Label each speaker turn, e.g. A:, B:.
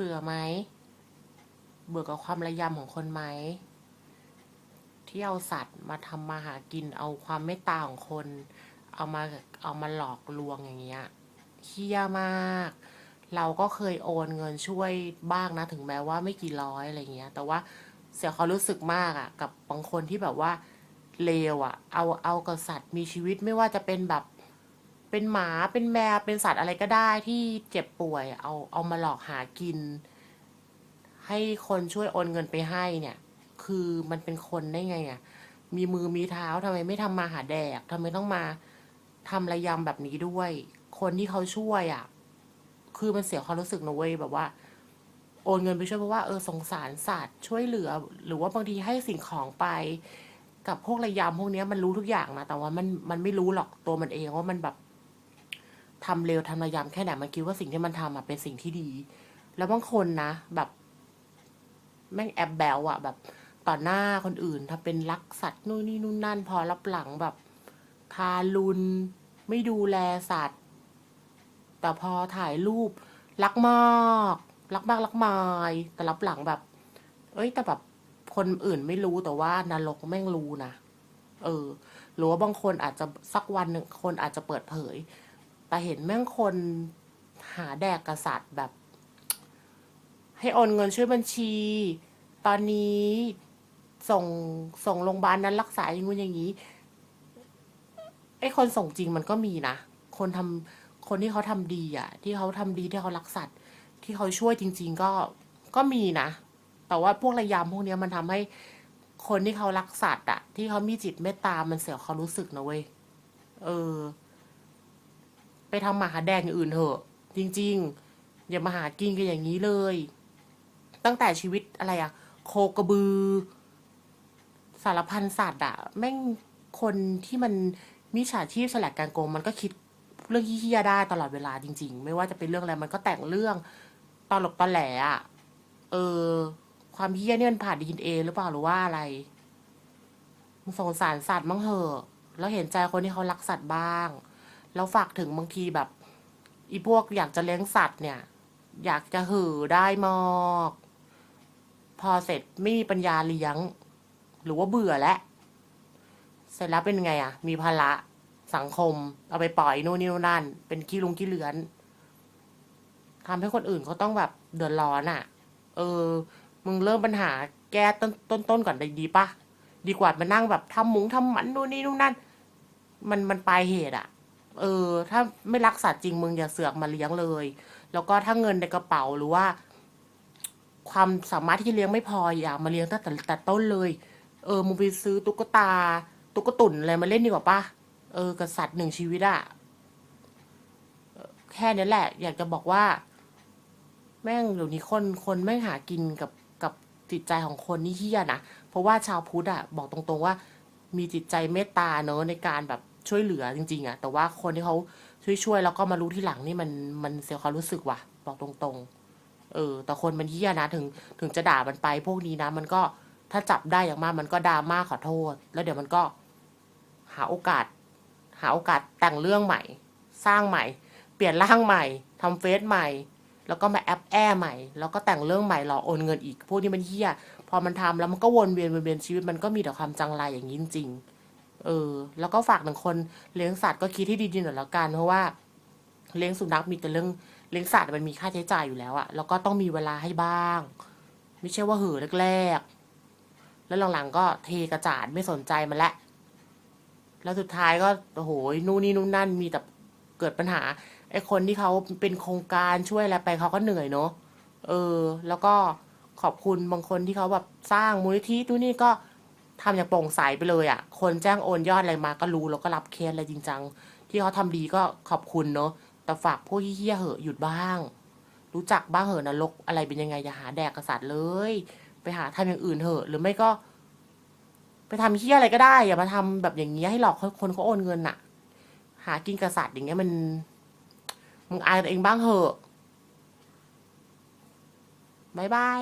A: บื่อไหม เบื่อกับความระยำของคนไหม ที่เอาสัตว์มาทำมาหากิน เอาความเมตตาของคน เอามาเอามาหลอกลวงอย่างเงี้ยเฮี้ยมาก เราก็เคยโอนเงินช่วยบ้างนะ ถึงแม้ว่าไม่กี่ร้อยอะไรเงี้ย แต่ว่าเสียความรู้สึกมากอะกับบางคนที่แบบว่าเลวอะ เอาเอากับสัตว์มีชีวิตไม่ว่าจะเป็นแบบ เป็นหมาเป็นแมวเป็นสัตว์อะไรก็ได้ที่เจ็บป่วย เอาเอามาหลอกหากิน ให้คนช่วยโอนเงินไปให้เนี่ย คือมันเป็นคนได้ไงอะมีมือมีเท้าทำไมไม่ทำมาหาแดกทำไมต้องมาทำระยำแบบนี้ด้วย คนที่เขาช่วยอะคือมันเสียความรู้สึกนะเว้ยแบบว่า โอนเงินไปช่วยเพราะว่าเออสงสารสัตว์ช่วยเหลือ หรือว่าบางทีให้สิ่งของไป กับพวกระยำพวกนี้มันรู้ทุกอย่างนะแต่ว่ามันมันไม่รู้หรอกตัวมันเองว่ามันแบบ ทำเร็วทำระยำแค่ไหนมันคิดว่าสิ่งที่มันทำอะเป็นสิ่งที่ดี แล้วบางคนนะแบบ แม่งแอบแบลอะ แบบต่อหน้าคนอื่น ถ้าเป็นรักสัตว์นู่นนี่นู่นนั่น พอรับหลังแบบทารุณไม่ดูแลสัตว์ แต่พอถ่ายรูป รักมากรักมากรักมายแต่รับหลังแบบ เอ้ย แต่แบบคนอื่นไม่รู้แต่ว่านรกแม่งรู้นะเออ หรือว่าบางคนอาจจะสักวันหนึ่งคนอาจจะเปิดเผย แต่เห็นแม่งคนหาแดกกษัตริย์แบบ ให้โอนเงินช่วยบัญชี ตอนนี้ส่งส่งโรงพยาบาลนั้นรักษาอย่างงู้นอย่างนี้ไอ้คนส่งจริงมันก็มีนะ คนทำคนที่เขาทำดีอะ ที่เขาทำดีที่เขารักสัตว์ ที่เขาช่วยจริง ๆ ก็ก็มีนะ แต่ว่าพวกระยำพวกเนี้ยมันทำให้คนที่เขารักสัตว์อะที่เขามีจิตเมตตา มันเสียความรู้สึกนะเว้ย เออ ไปทำหมาหาแดงอย่างอื่นเถอะ จริง ๆ อย่ามาหากินกันอย่างนี้เลย ตั้งแต่ชีวิตอะไรอะโคกระบือ สารพันสัตว์อะแม่งคนที่มันมิจฉาชีพฉลาดการโกงมันก็คิดเรื่องเฮี้ยๆได้ตลอดเวลาจริง ๆ ไม่ว่าจะเป็นเรื่องอะไรมันก็แต่งเรื่องตลกตอแหลอะเออ ความเฮี้ยเนี่ยมันผ่านดีเอหรือเปล่าหรือว่าอะไรมึงสงสารสัตว์มั้งเหอะ แล้วเห็นใจคนที่เขารักสัตว์บ้าง แล้วฝากถึงบางทีแบบ อีพวกอยากจะเลี้ยงสัตว์เนี่ย อยากจะหือได้มากพอเสร็จไม่มีปัญญาเลี้ยง หรือว่าเบื่อแล้วเสร็จแล้วเป็นไงอะมีภาระสังคม เอาไปปล่อยนู่นนี่นู่นนั่น เป็นขี้ลุงขี้เลือนทำให้คนอื่นเขาต้องแบบเดือดร้อนอะเออ มึงเริ่มปัญหาแก้ต้นต้นต้นก่อนได้ดีปะดีกว่ามานั่งแบบทำหมุงทำหมันนู่นนี่นู่นนั่น มันมันปลายเหตุอะ เออ ถ้าไม่รักสัตว์จริงมึงอย่าเสือกมาเลี้ยงเลย แล้วก็ถ้าเงินในกระเป๋าหรือว่า ความสามารถที่จะเลี้ยงไม่พออย่ามาเลี้ยงตั้งแต่แต่ต้นเลย เออมึงไปซื้อตุ๊กตา ตุ๊กตุ่นอะไรมาเล่นดีกว่าปะเออกับสัตว์หนึ่งชีวิตอะแค่นี้แหละ อยากจะบอกว่า แม่งเดี๋ยวนี้คนคนแม่งหากินกับกับจิตใจของคนนี่เฮี้ยนะเพราะว่าชาวพุทธอะบอกตรงๆว่า มีจิตใจเมตตาเนอะในการแบบ ช่วยเหลือจริง ๆอะแต่ว่าคนที่เขาช่วยช่วยๆแล้วก็มารู้ที่หลังนี่มันมันเสียความรู้สึกว่ะ บอกตรงๆ เออ แต่คนมันเฮี้ยนะถึงถึงจะด่ามันไป พวกนี้นะ มันก็ถ้าจับได้อย่างมากมันก็ดราม่าขอโทษ แล้วเดี๋ยวมันก็ หาโอกาส หาโอกาสแต่งเรื่องใหม่ สร้างใหม่ เปลี่ยนร่างใหม่ทำเฟซใหม่ แล้วก็มาแอปแอใหม่ แล้วก็แต่งเรื่องใหม่หลอกโอนเงินอีก พวกนี้มันเฮี้ยพอมันทำแล้วมันก็วนเวียนวนเวียนชีวิตมันก็มีแต่ความจังไรอย่างนี้จริงๆ เออ แล้วก็ฝากถึงคนเลี้ยงสัตว์ก็คิดให้ดีๆหน่อยแล้วกัน เพราะว่าเลี้ยงสุนัขมีแต่เรื่องเลี้ยงสัตว์มันมีค่าใช้จ่ายอยู่แล้วอะแล้วก็ต้องมีเวลาให้บ้าง ไม่ใช่ว่าเห่อแรกๆ แล้วหลังๆก็เทกระจาดไม่สนใจมันละ แล้วสุดท้ายก็โอ้โหนู่นนี่นู่นนั่นมีแต่เกิดปัญหาไอ้คนที่เขาเป็นโครงการช่วยอะไรไปเขาก็เหนื่อยเนาะเออ แล้วก็ขอบคุณบางคนที่เขาแบบสร้างมูลนิธินู่นนี่ก็ ทำอย่างโปร่งใสไปเลยอะ่ะ คนแจ้งโอนยอดอะไรมาก็รู้แล้วก็รับเคสอะไรจริงจังที่เขาทำดีก็ขอบคุณเนาะแต่ฝากพวกเฮี้ยเหอะหยุดบ้าง รู้จักบ้างเหอะนรกอะไรเป็นยังไงอย่าหาแดกกษัตริย์เลย ไปหาทำอย่างอื่นเถอะ หรือไม่ก็ ไปทำเฮี้ยอะไรก็ได้ อย่ามาทำแบบอย่างเงี้ยให้หลอกคนเขาโอนเงินน่ะ หากินกษัตริย์อย่างเงี้ยมันมึงอายตัวเองบ้างเหอะบายบาย